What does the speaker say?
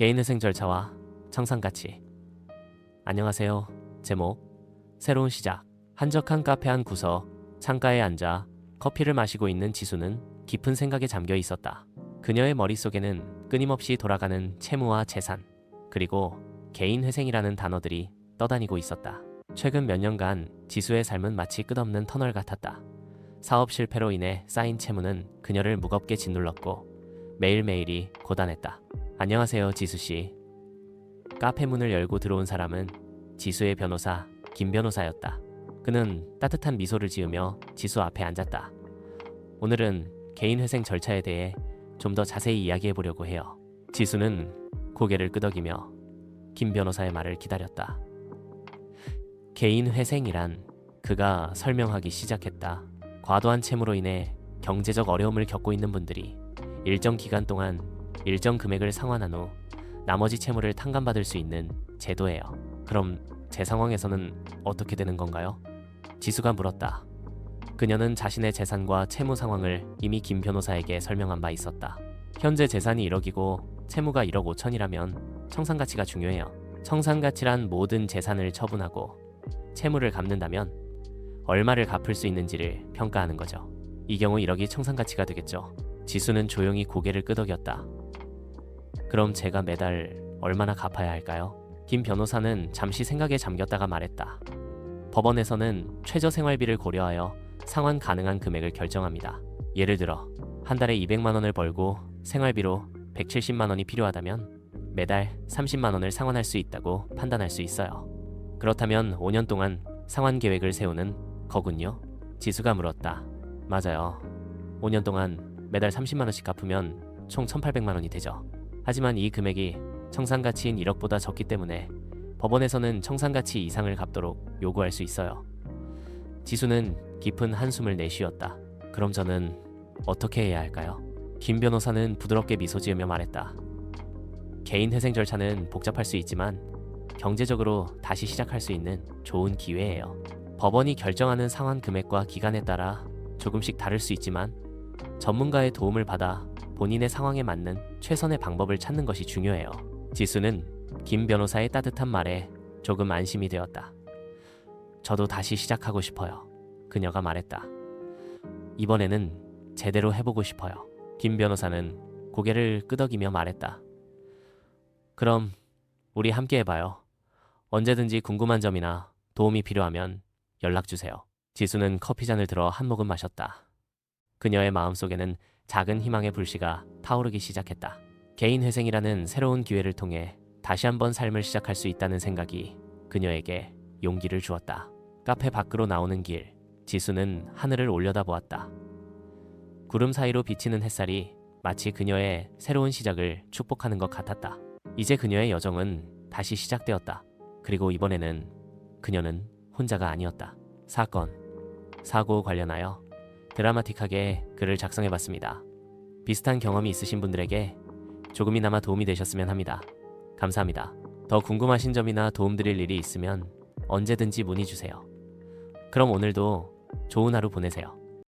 개인회생 절차와 청산가치. 안녕하세요. 제목 새로운 시작. 한적한 카페 한 구석 창가에 앉아 커피를 마시고 있는 지수는 깊은 생각에 잠겨 있었다. 그녀의 머릿속에는 끊임없이 돌아가는 채무와 재산, 그리고 개인 회생이라는 단어들이 떠다니고 있었다. 최근 몇 년간 지수의 삶은 마치 끝없는 터널 같았다. 사업 실패로 인해 쌓인 채무는 그녀를 무겁게 짓눌렀고 매일매일이 고단했다. 안녕하세요, 지수 씨. 카페 문을 열고 들어온 사람은 지수의 변호사 김 변호사였다. 그는 따뜻한 미소를 지으며 지수 앞에 앉았다. 오늘은 개인 회생 절차에 대해 좀 더 자세히 이야기해 보려고 해요. 지수는 고개를 끄덕이며 김 변호사의 말을 기다렸다. 개인 회생이란 그가 설명하기 시작했다. 과도한 채무로 인해 경제적 어려움을 겪고 있는 분들이 일정 기간 동안 일정 금액을 상환한 후 나머지 채무를 탕감받을 수 있는 제도예요. 그럼 제 상황에서는 어떻게 되는 건가요? 지수가 물었다. 그녀는 자신의 재산과 채무 상황을 이미 김 변호사에게 설명한 바 있었다. 현재 재산이 1억이고 채무가 1억 5천이라면 청산 가치가 중요해요. 청산 가치란 모든 재산을 처분하고 채무를 갚는다면 얼마를 갚을 수 있는지를 평가하는 거죠. 이 경우 1억이 청산 가치가 되겠죠. 지수는 조용히 고개를 끄덕였다. 그럼 제가 매달 얼마나 갚아야 할까요? 김 변호사는 잠시 생각에 잠겼다가 말했다. 법원에서는 최저 생활비를 고려하여 상환 가능한 금액을 결정합니다. 예를 들어 한 달에 200만 원을 벌고 생활비로 170만 원이 필요하다면 매달 30만 원을 상환할 수 있다고 판단할 수 있어요. 그렇다면 5년 동안 상환 계획을 세우는 거군요. 지수가 물었다. 맞아요. 5년 동안 매달 30만 원씩 갚으면 총 1,800만 원이 되죠. 하지만 이 금액이 청산 가치인 1억보다 적기 때문에 법원에서는 청산 가치 이상을 갚도록 요구할 수 있어요. 지수는 깊은 한숨을 내쉬었다. 그럼 저는 어떻게 해야 할까요? 김 변호사는 부드럽게 미소 지으며 말했다. 개인 회생 절차는 복잡할 수 있지만 경제적으로 다시 시작할 수 있는 좋은 기회예요. 법원이 결정하는 상환 금액과 기간에 따라 조금씩 다를 수 있지만 전문가의 도움을 받아 본인의 상황에 맞는 최선의 방법을 찾는 것이 중요해요. 지수는 김 변호사의 따뜻한 말에 조금 안심이 되었다. 저도 다시 시작하고 싶어요. 그녀가 말했다. 이번에는 제대로 해보고 싶어요. 김 변호사는 고개를 끄덕이며 말했다. 그럼 우리 함께 해봐요. 언제든지 궁금한 점이나 도움이 필요하면 연락 주세요. 지수는 커피잔을 들어 한 모금 마셨다. 그녀의 마음속에는 작은 희망의 불씨가 타오르기 시작했다. 개인 회생이라는 새로운 기회를 통해 다시 한번 삶을 시작할 수 있다는 생각이 그녀에게 용기를 주었다. 카페 밖으로 나오는 길, 지수는 하늘을 올려다보았다. 구름 사이로 비치는 햇살이 마치 그녀의 새로운 시작을 축복하는 것 같았다. 이제 그녀의 여정은 다시 시작되었다. 그리고 이번에는 그녀는 혼자가 아니었다. 사건, 사고 관련하여 드라마틱하게 글을 작성해봤습니다. 비슷한 경험이 있으신 분들에게 조금이나마 도움이 되셨으면 합니다. 감사합니다. 더 궁금하신 점이나 도움드릴 일이 있으면 언제든지 문의 주세요. 그럼 오늘도 좋은 하루 보내세요.